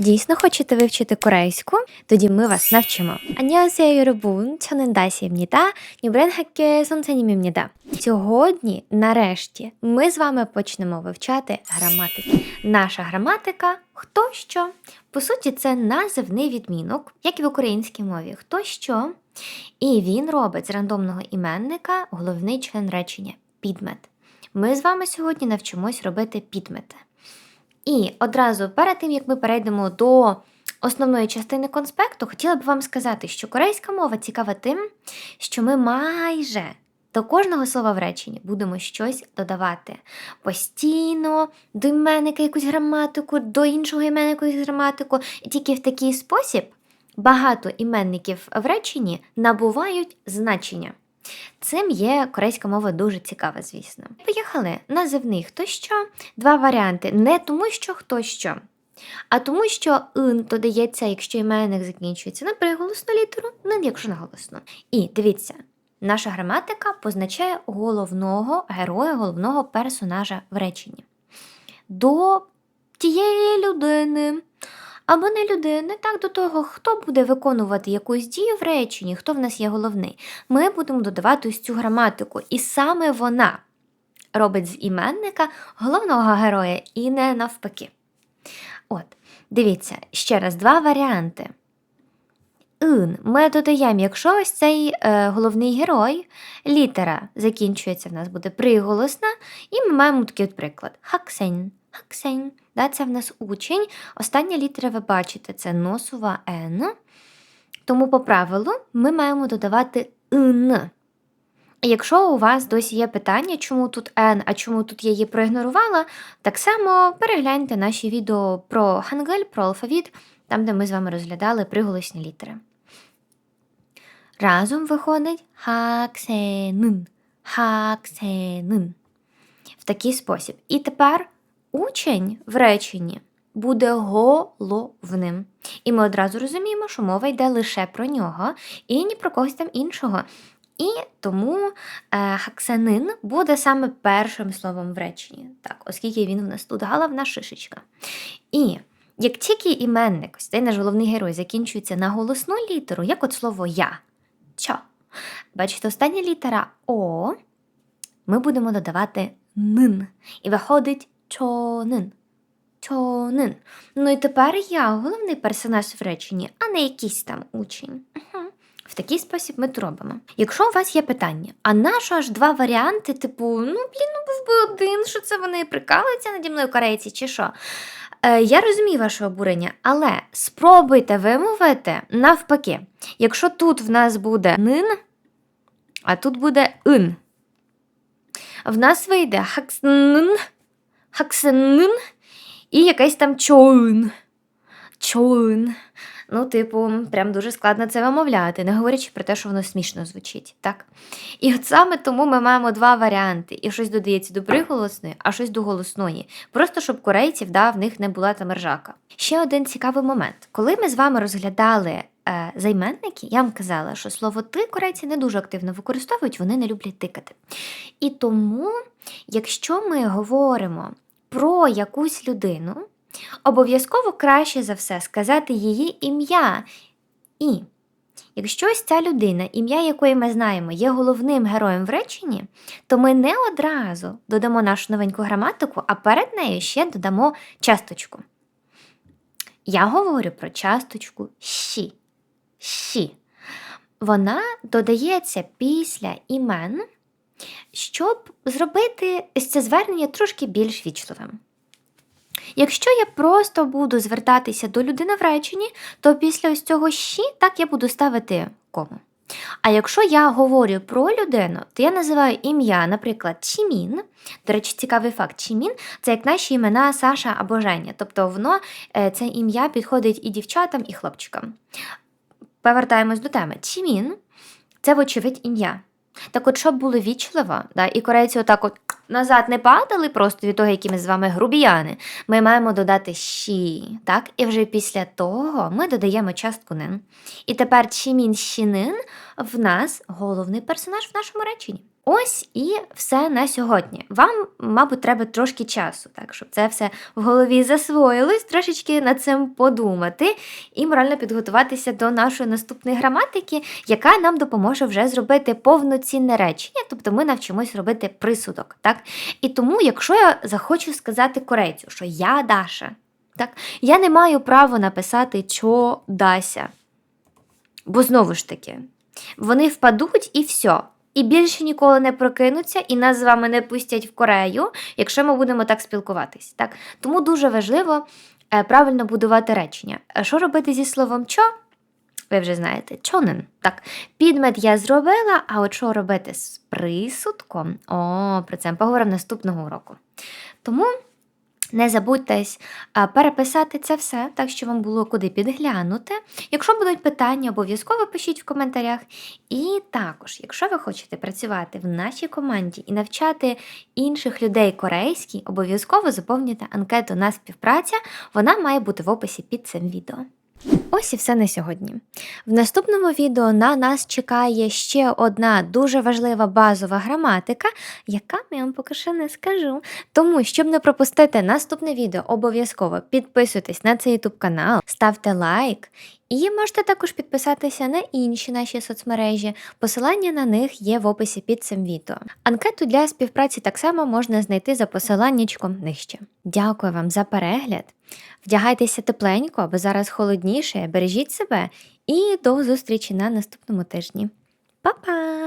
Дійсно хочете вивчити корейську? Тоді ми вас навчимо. 안녕하세요 여러분. 저는 다시입니다. 뉴브랜 학교의 선생님입니다. Сьогодні, нарешті, ми з вами почнемо вивчати граматику. Наша граматика хто що. По суті, це називний відмінок, як і в українській мові. Хто що. І він робить з рандомного іменника головний член речення підмет. Ми з вами сьогодні навчимось робити підмети. І одразу перед тим, як ми перейдемо до основної частини конспекту, хотіла б вам сказати, що корейська мова цікава тим, що ми майже до кожного слова в реченні будемо щось додавати. Постійно до іменника якусь граматику, до іншого іменника якусь граматику. І тільки в такий спосіб багато іменників в реченні набувають значення. Цим є корейська мова дуже цікава, звісно. Поїхали. Називний хто що. Два варіанти. Не тому, що хто що, а тому, що ин додається, якщо іменник закінчується на приголосну літеру, не якщо на голосну. І дивіться, наша граматика позначає головного героя, головного персонажа в реченні. До тієї людини. Або не людини, так до того, хто буде виконувати якусь дію в реченні, хто в нас є головний, ми будемо додавати ось цю граматику. І саме вона робить з іменника головного героя і не навпаки. От, дивіться, ще раз, два варіанти. Ин ми додаємо, якщо ось цей е, головний герой, літера закінчується, в нас буде приголосна, і ми маємо такий от приклад. Хаксень. Хаксень. Да, це в нас учень. Остання літера ви бачите, це носова Н. Тому по правилу ми маємо додавати ин. І Якщо у вас досі є питання, чому тут N, а чому тут я її проігнорувала, так само перегляньте наші відео про хангель, про алфавіт, там, де ми з вами розглядали приголосні літери. Разом виходить хаксенин, хаксенин. В такий спосіб. І тепер учень в реченні буде головним. І ми одразу розуміємо, що мова йде лише про нього і ні про когось там іншого. І тому е, хаксанин буде саме першим словом в реченні, так, оскільки він в нас тут галавна шишечка. І як тільки іменник, ось цей наш головний герой, закінчується на голосну літеру, як от слово я, чо. Бачите, остання літера О, ми будемо додавати нин. І виходить чонин. Чонин. Ну і тепер я головний персонаж в реченні, а не якийсь там учень. Угу. В такий спосіб ми це робимо. Якщо у вас є питання, а нащо аж два варіанти, типу, ну блін, ну був би один, що це вони прикалуються наді мною корейці, чи що? Е, я розумію ваше обурення, але спробуйте вимовити навпаки. Якщо тут в нас буде нин, а тут буде ин, в нас вийде хакснин, хаксенин і якийсь там чоун. Чоун. Ну, типу, прям дуже складно це вимовляти, не говорячи про те, що воно смішно звучить, так? І от саме тому ми маємо два варіанти: і щось додається до приголосної, а щось до голосної. Просто щоб корейців да, в них не була там ржака. Ще один цікавий момент. Коли ми з вами розглядали займенники, я вам казала, що слово ти корейці не дуже активно використовують, вони не люблять тикати. І тому, якщо ми говоримо про якусь людину, Обов'язково краще за все сказати її ім'я. І якщо ось ця людина, ім'я якої ми знаємо, є головним героєм в реченні, то ми не одразу додамо нашу новеньку граматику, а перед нею ще додамо часточку. Я говорю про часточку «щі». «Щі». Вона додається після імен, щоб зробити це звернення трошки більш вічливим. Якщо я просто буду звертатися до людини в реченні, то після ось цього щі так я буду ставити кому. А якщо я говорю про людину, то я називаю ім'я, наприклад, Чімін. До речі, цікавий факт, Чімін це як наші імена Саша або Женя. Тобто воно е, це ім'я підходить і дівчатам, і хлопчикам. Повертаємось до теми. Чімін це, вочевидь, ім'я. Так от, щоб було вічливо, да, і корейці отак от назад не падали просто від того, які ми з вами грубіяни, ми маємо додати щі, так? І вже після того ми додаємо частку нин. І тепер чимін щінин в нас головний персонаж в нашому реченні. Ось і все на сьогодні. Вам, мабуть, треба трошки часу, так, щоб це все в голові засвоїлось, трошечки над цим подумати і морально підготуватися до нашої наступної граматики, яка нам допоможе вже зробити повноцінне речення, тобто ми навчимось робити присудок. Так? І тому, якщо я захочу сказати корейцю, що я Даша, так, я не маю права написати «чо Дася. Бо знову ж таки, вони впадуть і все. І більше ніколи не прокинуться, і нас з вами не пустять в Корею, якщо ми будемо так спілкуватись. Так? Тому дуже важливо е, правильно будувати речення. Що робити зі словом чо? Ви вже знаєте, чонен. Так, підмет я зробила, а от що робити з присудком? О, про це ми поговоримо наступного уроку. Тому не забудьте переписати це все, так що вам було куди підглянути. Якщо будуть питання, обов'язково пишіть в коментарях. І також, якщо ви хочете працювати в нашій команді і навчати інших людей корейській, обов'язково заповнюйте анкету на співпраця. Вона має бути в описі під цим відео. Ось і все на сьогодні. В наступному відео на нас чекає ще одна дуже важлива базова граматика, яка я вам поки що не скажу. Тому, щоб не пропустити наступне відео, обов'язково підписуйтесь на цей YouTube канал, ставте лайк. І можете також підписатися на інші наші соцмережі. Посилання на них є в описі під цим відео. Анкету для співпраці так само можна знайти за посиланнячком нижче. Дякую вам за перегляд. Вдягайтеся тепленько, бо зараз холодніше, бережіть себе і до зустрічі на наступному тижні. Па-па!